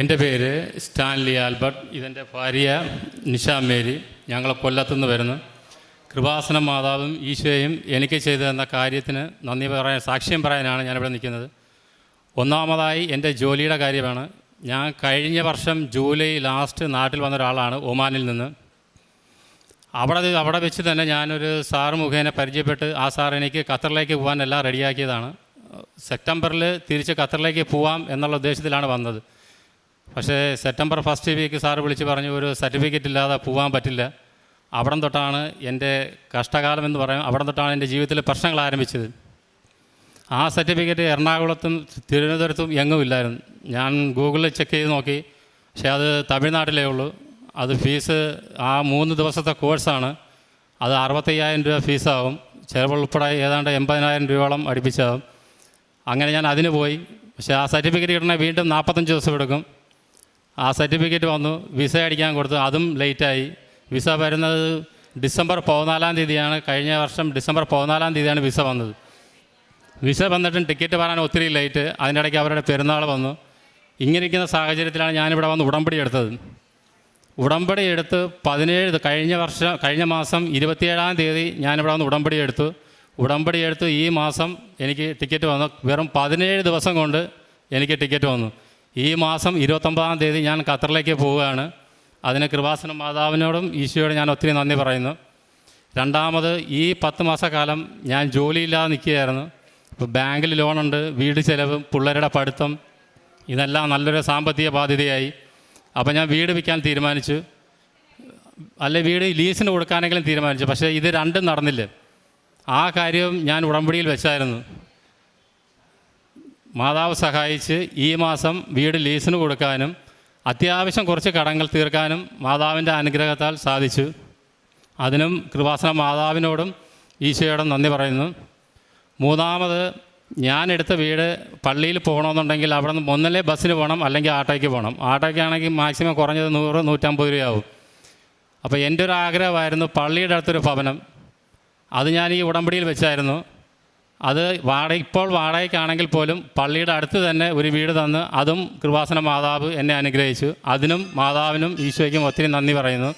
എന്റെ പേര് Stanley Albert. ഇതെന്റെ ഭാര്യ നിഷ മേരി. ഞങ്ങൾ കൊല്ലത്തുനിന്ന് വരുന്നു. കൃപാസന മാതാവും ഈശോയും എനിക്ക് ചെയ്തു തന്ന കാര്യത്തിന് നന്ദി പറയാൻ സാക്ഷ്യം പറയാനാണ് ഞാനിവിടെ നിൽക്കുന്നത്. ഒന്നാമതായി എന്റെ ജോലിയുടെ കാര്യമാണ്. ഞാൻ കഴിഞ്ഞ വർഷം ജൂലൈ ലാസ്റ്റ് നാട്ടിൽ വന്ന ഒരാളാണ് ഒമാനിൽ നിന്ന്. അവിടെ അവിടെ വെച്ച് തന്നെ ഞാനൊരു സാറ് മുഖേന പരിചയപ്പെട്ട് ആ സാർ എനിക്ക് ഖത്തറിലേക്ക് പോകാൻ എല്ലാം റെഡിയാക്കിയതാണ്. സെപ്റ്റംബറിൽ തിരിച്ച് ഖത്തറിലേക്ക് പോവാം എന്നുള്ള ഉദ്ദേശത്തിലാണ് വന്നത്. പക്ഷേ സെപ്റ്റംബർ ഫസ്റ്റ് വീക്ക് സാറ് വിളിച്ച് പറഞ്ഞു ഒരു സർട്ടിഫിക്കറ്റ് ഇല്ലാതെ പോകാൻ പറ്റില്ല. അവിടം തൊട്ടാണ് എന്റെ കഷ്ടകാലം എന്ന് പറയാം. അവിടം തൊട്ടാണ് എന്റെ ജീവിതത്തിലെ പ്രശ്നങ്ങൾ ആരംഭിച്ചത്. ആ സർട്ടിഫിക്കറ്റ് എറണാകുളത്തും തിരുവനന്തപുരത്തും എങ്ങും ഇല്ലായിരുന്നു. ഞാൻ ഗൂഗിളിൽ ചെക്ക് ചെയ്ത് നോക്കി. പക്ഷേ അത് തമിഴ്നാട്ടിലേ ഉള്ളൂ. അത് ഫീസ് ആ മൂന്ന് ദിവസത്തെ കോഴ്സാണ്. അത് അറുപത്തയ്യായിരം രൂപ ഫീസാവും. ചിലവ് ഉൾപ്പെടെ ഏതാണ്ട് എൺപതിനായിരം രൂപയോളം അടുപ്പിച്ചാവും. അങ്ങനെ ഞാൻ അതിന് പോയി. പക്ഷേ ആ സർട്ടിഫിക്കറ്റ് കിട്ടണമെങ്കിൽ വീണ്ടും നാൽപ്പത്തഞ്ച് ദിവസം എടുക്കും. ആ സർട്ടിഫിക്കറ്റ് വന്നു വിസ അടിക്കാൻ കൊടുത്തു അതും ലേറ്റായി വിസ വരുന്നത് ഡിസംബർ പതിനാലാം തീയതിയാണ്. കഴിഞ്ഞ വർഷം ഡിസംബർ പതിനാലാം തീയതിയാണ് വിസ വന്നത്. വിസ വന്നിട്ടും ടിക്കറ്റ് വരാൻ ഒത്തിരി ലേറ്റ് അതിനിടയ്ക്ക് അവരുടെ പെരുന്നാൾ വന്നു. ഇങ്ങനെ ഇരിക്കുന്ന സാഹചര്യത്തിലാണ് ഞാനിവിടെ വന്ന് ഉടമ്പടി എടുത്തത്. ഉടമ്പടി എടുത്ത് പതിനേഴ് കഴിഞ്ഞ വർഷം കഴിഞ്ഞ മാസം ഇരുപത്തിയേഴാം തീയതി ഞാനിവിടെ വന്ന് ഉടമ്പടി എടുത്തു. ഉടമ്പടി എടുത്ത് ഈ മാസം എനിക്ക് ടിക്കറ്റ് വന്നു. വെറും പതിനേഴ് ദിവസം കൊണ്ട് എനിക്ക് ടിക്കറ്റ് വന്നു. ഈ മാസം ഇരുപത്തൊമ്പതാം തീയതി ഞാൻ ഖത്തറിലേക്ക് പോവുകയാണ്. അതിന് കൃപാസന മാതാവിനോടും ഈശോയോടും ഞാൻ ഒത്തിരി നന്ദി പറയുന്നു. രണ്ടാമത് ഈ പത്ത് മാസക്കാലം ഞാൻ ജോലിയില്ലാതെ നിൽക്കുകയായിരുന്നു. ഇപ്പോൾ ബാങ്കിൽ ലോണുണ്ട് വീട് ചിലവ് പിള്ളേരുടെ പഠിത്തം ഇതെല്ലാം നല്ലൊരു സാമ്പത്തിക ബാധ്യതയായി. അപ്പോൾ ഞാൻ വീട് വിൽക്കാൻ തീരുമാനിച്ചു. അല്ലെ വീട് ലീസിന് കൊടുക്കാനെങ്കിലും തീരുമാനിച്ചു. പക്ഷേ ഇത് രണ്ടും നടന്നില്ല. ആ കാര്യം ഞാൻ ഉടമ്പടിയിൽ വെച്ചായിരുന്നു. മാതാവ് സഹായിച്ച് ഈ മാസം വീട് ലീസിന് കൊടുക്കാനും അത്യാവശ്യം കുറച്ച് കടങ്ങൾ തീർക്കാനും മാതാവിന്റെ അനുഗ്രഹത്താൽ സാധിച്ചു. അതിനും കൃപാസന മാതാവിനോടും ഈശോയോടും നന്ദി പറയുന്നു. മൂന്നാമത് ഞാനെടുത്ത വീട് പള്ളിയിൽ പോകണമെന്നുണ്ടെങ്കിൽ അവിടെ നിന്ന് ഒന്നല്ലേ ബസ്സിന് പോകണം അല്ലെങ്കിൽ ആട്ടോയ്ക്ക് പോകണം. ആട്ടോയ്ക്കാണെങ്കിൽ മാക്സിമം കുറഞ്ഞത് നൂറ് നൂറ്റമ്പത് രൂപയാവും. അപ്പോൾ എന്റെ ഒരു ആഗ്രഹമായിരുന്നു പള്ളിയുടെ അടുത്തൊരു ഭവനം. അത് ഞാൻ ഈ ഉടമ്പടിയിൽ വെച്ചായിരുന്നു. അത് വാടക ഇപ്പോൾ വാടകയ്ക്കാണെങ്കിൽ പോലും പള്ളിയുടെ അടുത്ത് തന്നെ ഒരു വീട് തന്ന് അതും കൃപാസന മാതാവ് എന്നെ അനുഗ്രഹിച്ചു. അതിനും മാതാവിനും ഈശോയ്ക്കും ഒത്തിരി നന്ദി പറയുന്നു.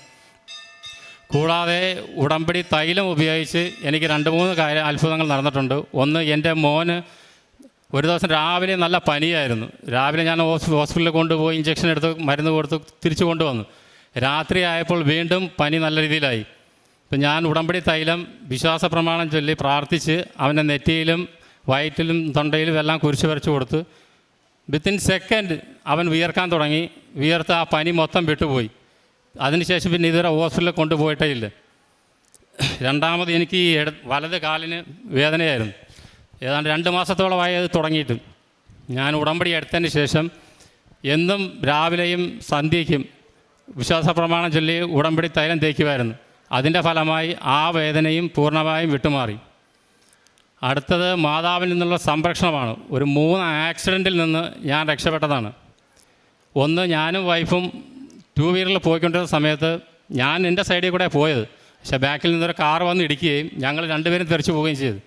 കൂടാതെ ഉടമ്പടി തൈലം ഉപയോഗിച്ച് എനിക്ക് രണ്ട് മൂന്ന് കാര്യം അത്ഭുതങ്ങൾ നടന്നിട്ടുണ്ട്. ഒന്ന് എന്റെ മോന് ഒരു ദിവസം രാവിലെ നല്ല പനിയായിരുന്നു. രാവിലെ ഞാൻ ഹോസ്പിറ്റലിൽ കൊണ്ടുപോയി ഇഞ്ചക്ഷൻ എടുത്ത് മരുന്ന് കൊടുത്ത് തിരിച്ചു കൊണ്ടുവന്നു. രാത്രി ആയപ്പോൾ വീണ്ടും പനി നല്ല രീതിയിലായി. ഇപ്പം ഞാൻ ഉടമ്പടി തൈലം വിശ്വാസ പ്രമാണം ചൊല്ലി പ്രാർത്ഥിച്ച് അവന്റെ നെറ്റിയിലും വയറ്റിലും തൊണ്ടയിലും എല്ലാം കുരിശ് വരച്ച് കൊടുത്ത് വിത്തിൻ സെക്കൻഡ് അവൻ വിയർക്കാൻ തുടങ്ങി. വിയർത്ത് ആ പനി മൊത്തം വിട്ടുപോയി. അതിനുശേഷം പിന്നെ ഇതുവരെ ഹോസ്പിറ്റലിൽ കൊണ്ടുപോയിട്ടേ ഇല്ല. രണ്ടാമത് എനിക്ക് ഈ ഇട വലത് കാലിന് വേദനയായിരുന്നു. ഏതാണ്ട് രണ്ട് മാസത്തോളമായി അത് തുടങ്ങിയിട്ട്. ഞാൻ ഉടമ്പടി എടുത്തതിന് ശേഷം എന്നും രാവിലെയും സന്ധ്യയ്ക്കും വിശ്വാസ പ്രമാണം ചൊല്ലി ഉടമ്പടി തൈലം തേക്കുമായിരുന്നു. അതിന്റെ ഫലമായി ആ വേദനയും പൂർണമായും വിട്ടുമാറി. അടുത്തത് മാതാവിൽ നിന്നുള്ള സംരക്ഷണമാണ്. ഒരു മൂന്ന് ആക്സിഡന്റിൽ നിന്ന് ഞാൻ രക്ഷപ്പെട്ടതാണ്. ഒന്ന് ഞാനും വൈഫും ടൂ വീലറിൽ പോയിക്കൊണ്ടിരുന്ന സമയത്ത് ഞാൻ എന്റെ സൈഡിൽ കൂടെ പോയത്. പക്ഷേ ബാക്കിൽ നിന്നൊരു കാർ വന്ന് ഇടിക്കുകയും ഞങ്ങൾ രണ്ടുപേരും തെറിച്ചു പോവുകയും ചെയ്തു.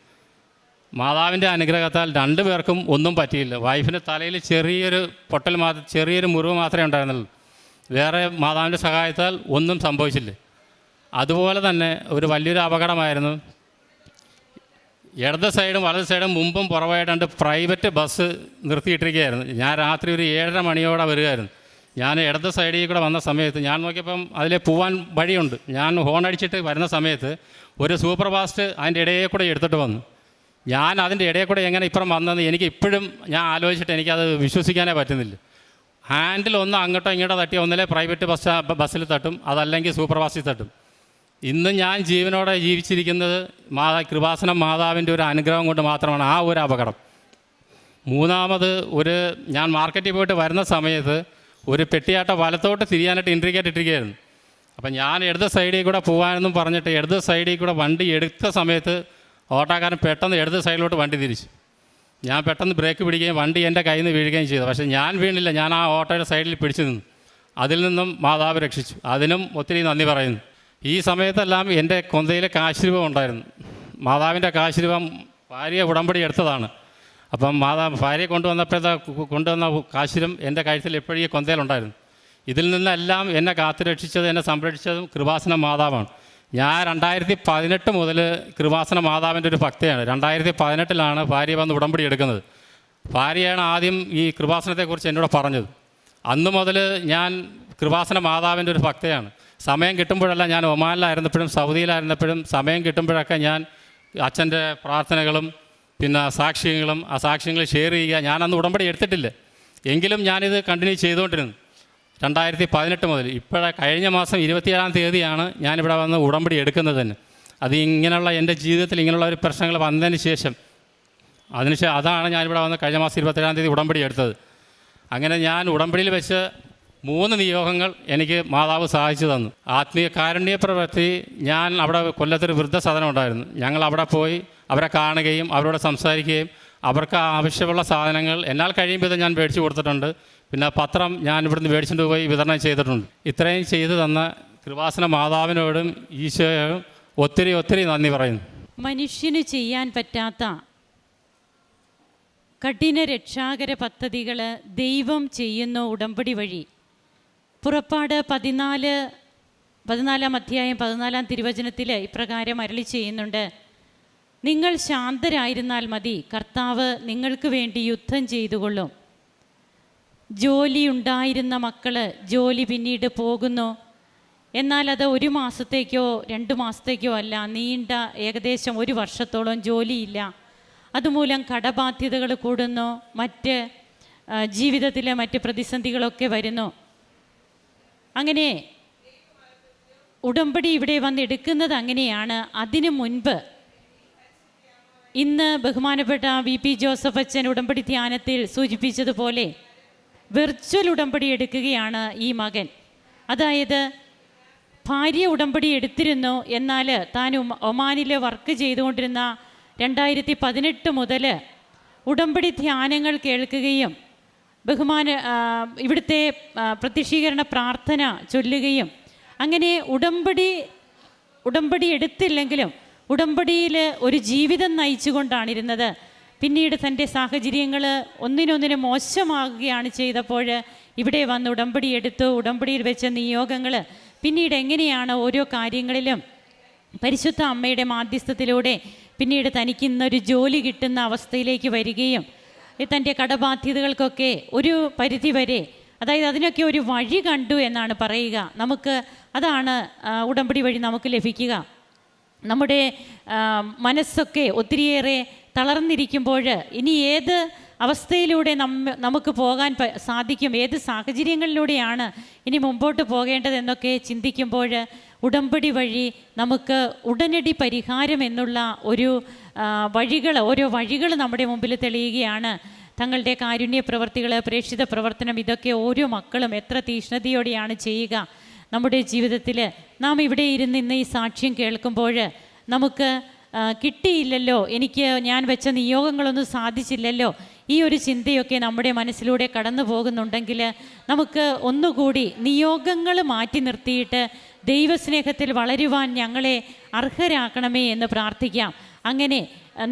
മാതാവിന്റെ അനുഗ്രഹത്താൽ രണ്ടു പേർക്കും ഒന്നും പറ്റിയില്ല. വൈഫിന്റെ തലയിൽ ചെറിയൊരു പൊട്ടൽ മാത്രം ചെറിയൊരു മുറിവ് മാത്രമേ ഉണ്ടായിരുന്നുള്ളൂ. വേറെ മാതാവിന്റെ സഹായത്താൽ ഒന്നും സംഭവിച്ചില്ല. അതുപോലെ തന്നെ ഒരു വലിയൊരു അപകടമായിരുന്നു. ഇടത് സൈഡും വലത് സൈഡും മുമ്പും പുറവായിട്ടുണ്ട് പ്രൈവറ്റ് ബസ് നിർത്തിയിട്ടിരിക്കുകയായിരുന്നു. ഞാൻ രാത്രി ഒരു ഏഴര മണിയോടെ വരികയായിരുന്നു. ഞാൻ ഇടത് സൈഡിൽ കൂടെ വന്ന സമയത്ത് ഞാൻ നോക്കിയപ്പം അതിൽ പോവാൻ വഴിയുണ്ട്. ഞാൻ ഹോൺ അടിച്ചിട്ട് വരുന്ന സമയത്ത് ഒരു സൂപ്പർ ഫാസ്റ്റ് അതിന്റെ ഇടയിൽ കൂടെ എടുത്തിട്ട് വന്നു. ഞാൻ അതിന്റെ ഇടയിൽ കൂടെ എങ്ങനെ ഇപ്പുറം വന്നതെന്ന് എനിക്ക് ഇപ്പോഴും ഞാൻ ആലോചിച്ചിട്ട് എനിക്കത് വിശ്വസിക്കാനേ പറ്റുന്നില്ല. ഹാൻഡിൽ ഒന്ന് അങ്ങോട്ടോ ഇങ്ങോട്ടോ തട്ടി ഒന്നിലെ പ്രൈവറ്റ് ബസ് ബസ്സിൽ തട്ടും അതല്ലെങ്കിൽ സൂപ്പർ ഫാസ്റ്റിൽ തട്ടും. ഇന്ന് ഞാൻ ജീവനോടെ ജീവിച്ചിരിക്കുന്നത് മാതാ കൃപാസനം മാതാവിന്റെ ഒരു അനുഗ്രഹം കൊണ്ട് മാത്രമാണ് ആ ഒരു അപകടം. മൂന്നാമത് ഒരു ഞാൻ മാർക്കറ്റിൽ പോയിട്ട് വരുന്ന സമയത്ത് ഒരു പെട്ടിയാട്ട വലത്തോട്ട് തിരിയാനായിട്ട് ഇൻട്രിക്കേറ്റ് ഇട്ടിരിക്കുകയായിരുന്നു. അപ്പം ഞാൻ ഇടത് സൈഡിൽ കൂടെ പോകാനെന്നും പറഞ്ഞിട്ട് ഇടത് സൈഡിൽ കൂടെ വണ്ടി എടുത്ത സമയത്ത് ഓട്ടോക്കാരൻ പെട്ടെന്ന് ഇടത് സൈഡിലോട്ട് വണ്ടി തിരിച്ചു. ഞാൻ പെട്ടെന്ന് ബ്രേക്ക് പിടിക്കുകയും വണ്ടി എന്റെ കയ്യിൽ നിന്ന് വീഴുകയും ചെയ്തു. പക്ഷേ ഞാൻ വീണില്ല. ഞാൻ ആ ഓട്ടോയുടെ സൈഡിൽ പിടിച്ചു നിന്നു. അതിൽ നിന്നും മാതാവ് രക്ഷിച്ചു. അതിനും ഒത്തിരി നന്ദി പറയുന്നു. ഈ സമയത്തെല്ലാം എന്റെ കൊന്തയിൽ കാശുരൂപം ഉണ്ടായിരുന്നു. മാതാവിന്റെ കാശുരൂപം ഭാര്യ ഉടമ്പടി എടുത്തതാണ്. അപ്പം മാതാ ഭാര്യയെ കൊണ്ടുവന്നപ്പോഴത്തെ കൊണ്ടുവന്ന കാശിലും എന്റെ കഴുത്തിൽ എപ്പോഴും ഈ കൊന്തയിലുണ്ടായിരുന്നു ഇതിൽ നിന്നെല്ലാം എന്നെ കാത്തുരക്ഷിച്ചത് എന്നെ സംരക്ഷിച്ചതും കൃപാസന മാതാവാണ്. ഞാൻ രണ്ടായിരത്തി പതിനെട്ട് മുതൽ കൃപാസന മാതാവിന്റെ ഒരു ഭക്തയാണ്. രണ്ടായിരത്തി പതിനെട്ടിലാണ് ഭാര്യ വന്ന് ഉടമ്പടി എടുക്കുന്നത്. ഭാര്യയാണ് ആദ്യം ഈ കൃപാസനത്തെക്കുറിച്ച് എന്നോട് പറഞ്ഞത്. അന്ന് മുതൽ ഞാൻ കൃപാസന മാതാവിന്റെ ഒരു ഭക്തയാണ്. സമയം കിട്ടുമ്പോഴല്ല ഞാൻ ഒമാനിലായിരുന്നപ്പോഴും സൗദിയിലായിരുന്നപ്പോഴും സമയം കിട്ടുമ്പോഴൊക്കെ ഞാൻ അച്ഛന്റെ പ്രാർത്ഥനകളും പിന്നെ സാക്ഷ്യങ്ങളും ആ സാക്ഷ്യങ്ങൾ ഷെയർ ചെയ്യുക ഞാനന്ന് ഉടമ്പടി എടുത്തിട്ടില്ല. എങ്കിലും ഞാനിത് കണ്ടിന്യൂ ചെയ്തുകൊണ്ടിരുന്നു. രണ്ടായിരത്തി പതിനെട്ട് മുതൽ ഇപ്പോഴെ കഴിഞ്ഞ മാസം ഇരുപത്തിയേഴാം തീയതിയാണ് ഞാനിവിടെ വന്ന് ഉടമ്പടി എടുക്കുന്നത് തന്നെ. അത് ഇങ്ങനെയുള്ള എന്റെ ജീവിതത്തിൽ ഇങ്ങനെയുള്ള ഒരു പ്രശ്നങ്ങൾ വന്നതിന് ശേഷം അതിനുശേഷം അതാണ് ഞാനിവിടെ വന്ന് കഴിഞ്ഞ മാസം ഇരുപത്തേഴാം തീയതി ഉടമ്പടി എടുത്തത്. അങ്ങനെ ഞാൻ ഉടമ്പടിയിൽ വെച്ച് മൂന്ന് നിയോഗങ്ങൾ എനിക്ക് മാതാവ് സഹായിച്ചു തന്നു. ആത്മീയ കാരുണ്യ പ്രവൃത്തി ഞാൻ അവിടെ കൊല്ലത്തൊരു വൃദ്ധസദനം ഉണ്ടായിരുന്നു. ഞങ്ങൾ അവിടെ പോയി അവരെ കാണുകയും അവരോട് സംസാരിക്കുകയും അവർക്ക് ആവശ്യമുള്ള സാധനങ്ങൾ എന്നാൽ കഴിയുമ്പോൾ ഇത് ഞാൻ മേടിച്ചു കൊടുത്തിട്ടുണ്ട്. പിന്നെ പത്രം ഞാൻ ഇവിടുന്ന് മേടിച്ചുകൊണ്ട് പോയി വിതരണം ചെയ്തിട്ടുണ്ട്. ഇത്രയും ചെയ്തു തന്ന കൃപാസന മാതാവിനോടും ഈശോയോടും ഒത്തിരി ഒത്തിരി നന്ദി പറയുന്നു. മനുഷ്യന് ചെയ്യാൻ പറ്റാത്ത കഠിന രക്ഷാകര പദ്ധതികൾ ദൈവം ചെയ്യുന്ന ഉടമ്പടി വഴി പുറപ്പാട് പതിനാല് പതിനാലാം അധ്യായം പതിനാലാം തിരുവചനത്തിൽ ഇപ്രകാരം അരളി ചെയ്യുന്നുണ്ട്. നിങ്ങൾ ശാന്തരായിരുന്നാൽ മതി കർത്താവ് നിങ്ങൾക്ക് വേണ്ടി യുദ്ധം ചെയ്തുകൊള്ളും. ജോലി ഉണ്ടായിരുന്ന മക്കൾ ജോലി പിന്നീട് പോകുന്നു. എന്നാൽ അത് ഒരു മാസത്തേക്കോ രണ്ട് മാസത്തേക്കോ അല്ല നീണ്ട ഏകദേശം ഒരു വർഷത്തോളം ജോലിയില്ല. അതുമൂലം കടബാധ്യതകൾ കൂടുന്നു മറ്റ് ജീവിതത്തിലെ മറ്റ് പ്രതിസന്ധികളൊക്കെ വരുന്നു. അങ്ങനെ ഉടമ്പടി ഇവിടെ വന്നെടുക്കുന്നത് അങ്ങനെയാണ്. അതിനു മുൻപ് ഇന്ന് ബഹുമാനപ്പെട്ട വി പി ജോസഫ് അച്ഛൻ ഉടമ്പടി ധ്യാനത്തിൽ സൂചിപ്പിച്ചതുപോലെ വെർച്വൽ ഉടമ്പടി എടുക്കുകയാണ് ഈ മകൻ. അതായത് ഭാര്യ ഉടമ്പടി എടുത്തിരുന്നു എന്നാൽ താൻ ഒമാനിൽ വർക്ക് ചെയ്തുകൊണ്ടിരുന്ന രണ്ടായിരത്തി പതിനെട്ട് മുതൽ ഉടമ്പടി ധ്യാനങ്ങൾ കേൾക്കുകയും ബഹുമാന ഇവിടുത്തെ പ്രത്യക്ഷീകരണ പ്രാർത്ഥന ചൊല്ലുകയും അങ്ങനെ ഉടമ്പടി ഉടമ്പടി എടുത്തില്ലെങ്കിലും ഉടമ്പടിയിൽ ഒരു ജീവിതം നയിച്ചുകൊണ്ടാണിരുന്നത്. പിന്നീട് തന്റെ സാഹചര്യങ്ങൾ ഒന്നിനൊന്നിന് മോശമാകുകയാണ് ചെയ്തപ്പോൾ ഇവിടെ വന്ന് ഉടമ്പടി എടുത്തു ഉടമ്പടിയിൽ വെച്ച നിയോഗങ്ങൾ പിന്നീട് എങ്ങനെയാണ് ഓരോ കാര്യങ്ങളിലും പരിശുദ്ധ അമ്മയുടെ മാധ്യസ്ഥത്തിലൂടെ പിന്നീട് തനിക്കിന്നൊരു ജോലി കിട്ടുന്ന അവസ്ഥയിലേക്ക് വരികയും തന്റെ കടബാധ്യതകൾക്കൊക്കെ ഒരു പരിധി വരെ അതായത് അതിനൊക്കെ ഒരു വഴി കണ്ടു എന്നാണ് പറയുക. നമുക്ക് അതാണ് ഉടമ്പടി വഴി നമുക്ക് ലഭിക്കുക. നമ്മുടെ മനസ്സൊക്കെ ഒത്തിരിയേറെ തളർന്നിരിക്കുമ്പോൾ ഇനി ഏത് അവസ്ഥയിലൂടെ നമുക്ക് പോകാൻ സാധിക്കും ഏത് സാഹചര്യങ്ങളിലൂടെയാണ് ഇനി മുമ്പോട്ട് പോകേണ്ടതെന്നൊക്കെ ചിന്തിക്കുമ്പോൾ ഉടമ്പടി വഴി നമുക്ക് ഉടനടി പരിഹാരം എന്നുള്ള ഒരു വഴികൾ ഓരോ വഴികൾ നമ്മുടെ മുമ്പിൽ തെളിയുകയാണ്. തങ്ങളുടെ കാരുണ്യ പ്രവർത്തികൾ പ്രേക്ഷിത പ്രവർത്തനം ഇതൊക്കെ ഓരോ മക്കളും എത്ര തീഷ്ണതയോടെയാണ് ചെയ്യുക. നമ്മുടെ ജീവിതത്തിൽ നാം ഇവിടെ ഇരുന്ന് ഇന്ന് ഈ സാക്ഷ്യം കേൾക്കുമ്പോൾ നമുക്ക് കിട്ടിയില്ലല്ലോ. എനിക്ക് ഞാൻ വെച്ച നിയോഗങ്ങളൊന്നും സാധിച്ചില്ലല്ലോ. ഈ ഒരു ചിന്തയൊക്കെ നമ്മുടെ മനസ്സിലൂടെ കടന്നു പോകുന്നുണ്ടെങ്കിൽ നമുക്ക് ഒന്നുകൂടി നിയോഗങ്ങൾ മാറ്റി നിർത്തിയിട്ട് ദൈവസ്നേഹത്തിൽ വളരുവാൻ ഞങ്ങളെ അർഹരാക്കണമേ എന്ന് പ്രാർത്ഥിക്കാം. അങ്ങനെ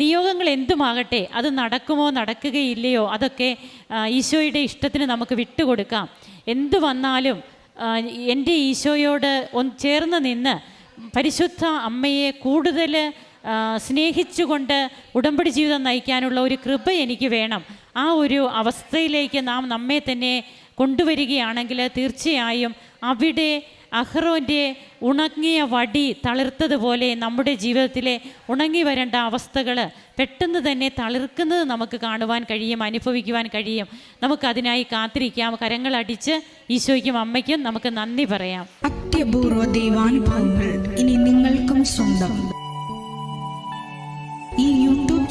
നിയോഗങ്ങൾ എന്തുമാകട്ടെ അത് നടക്കുമോ നടക്കുകയില്ലയോ അതൊക്കെ ഈശോയുടെ ഇഷ്ടത്തിന് നമുക്ക് വിട്ടുകൊടുക്കാം. എന്തു വന്നാലും എന്റെ ഈശോയോട് ഒന്ന് ചേർന്ന് നിന്ന് പരിശുദ്ധ അമ്മയെ കൂടുതൽ സ്നേഹിച്ചുകൊണ്ട് ഉടമ്പടി ജീവിതം നയിക്കാനുള്ള ഒരു കൃപ എനിക്ക് വേണം. ആ ഒരു അവസ്ഥയിലേക്ക് നാം നമ്മെ തന്നെ കൊണ്ടുവരികയാണെങ്കിൽ തീർച്ചയായും അവിടെ അഹ്റോന്റെ ഉണങ്ങിയ വടി തളിർത്തതുപോലെ നമ്മുടെ ജീവിതത്തിലെ ഉണങ്ങി വരേണ്ട അവസ്ഥകൾ പെട്ടെന്ന് തന്നെ തളിർക്കുന്നത് നമുക്ക് കാണുവാൻ കഴിയും അനുഭവിക്കുവാൻ കഴിയും. നമുക്കതിനായി കാത്തിരിക്കാം. കരങ്ങളടിച്ച് ഈശോയ്ക്കും അമ്മയ്ക്കും നമുക്ക് നന്ദി പറയാം. അത്യപൂർവ ദൈവാനുഭവങ്ങൾ ഇനി നിങ്ങൾക്കും സ്വന്തം.